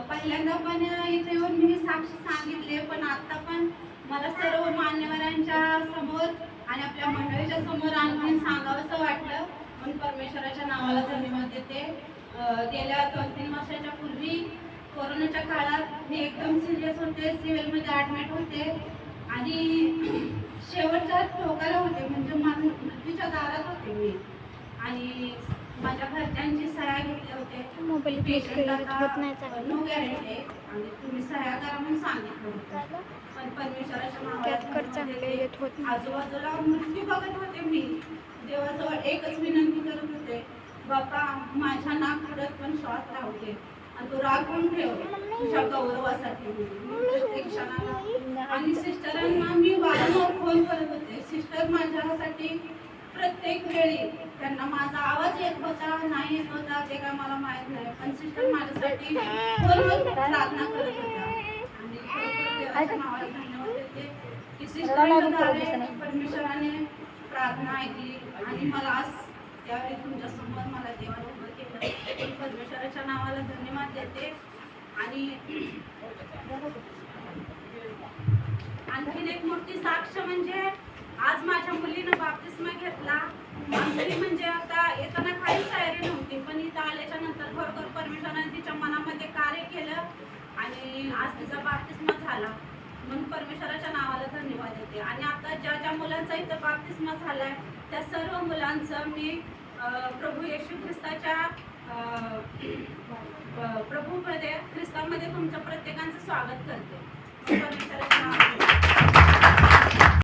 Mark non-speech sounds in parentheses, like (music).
पहिल्यांदा पण इथे येऊन मी साक्ष सांगितले पण आता पण मला सर्व मान्यवरांच्या समोर आणि आपल्या मंडळीच्या समोर आणखी सांगावंसं वाटलं. पण परमेश्वराच्या नावाला धन्यवाद देते. गेल्या दोन तीन वर्षाच्या पूर्वी कोरोनाच्या काळात मी एकदम सिरियस होते सिव्हिलमध्ये ॲडमिट होते. आणि (clears throat) शेवटच्या टोकाला होते म्हणजे मृत्यूच्या दारात होते मी. आणि माझ्या घरच्यांची सह्या मोबाईल पेशंट होत नाही आता नो गॅरंटी आहे. आणि तुम्ही सह्या करा म्हणून सांगितलं होतं. पण परमेश्वराच्या. आजूबाजूला बघत होते मी. देवाजवळ एकच विनंती करत होते. बापा माझ्या नाक पण श्वास राहू दे आणि तो राखून ठेव. तुझ्या गौरवासाठी प्रत्येक क्षणाला. आणि सिस्टरांना मी वारंवार फोन करत होते. सिस्टर माझ्यासाठी प्रत्येक वेळी त्यांना माझा येत होता नाही येत होता ते काय मला माहीत नाही. पण सिस्टर माझ्यासाठी प्रार्थना करत सिस्टरद्वारे परमेश्वराने प्रार्थना ऐकली आणि मला आज त्यावेळी तुमच्यासमोर मला देवाने उभं केलं. परमेश्वराच्या नावाला धन्यवाद देते. आणि आणखीन एक मोठी साक्ष म्हणजे आज माझ्या मुलीनं बाप्तिस्मा घेतला. आणखी म्हणजे आता येताना काहीच तयारी नव्हती पण इथं आल्याच्यानंतर खरोखर परमेश्वराने तिच्या मनामध्ये कार्य केलं आणि आज तिचा बाप्तिस्मा झाला. म्हणून परमेश्वराच्या नावाला धन्यवाद देते. आणि आता ज्या ज्या मुलांचा इथं बाप्तिस्मा आहे त्या सर्व मुलांचं मी प्रभू येशू ख्रिस्ताच्या प्रभूमध्ये ख्रिस्तामध्ये तुमच्या प्रत्येकांचं स्वागत करते. परमेश्वराच्या नावाने.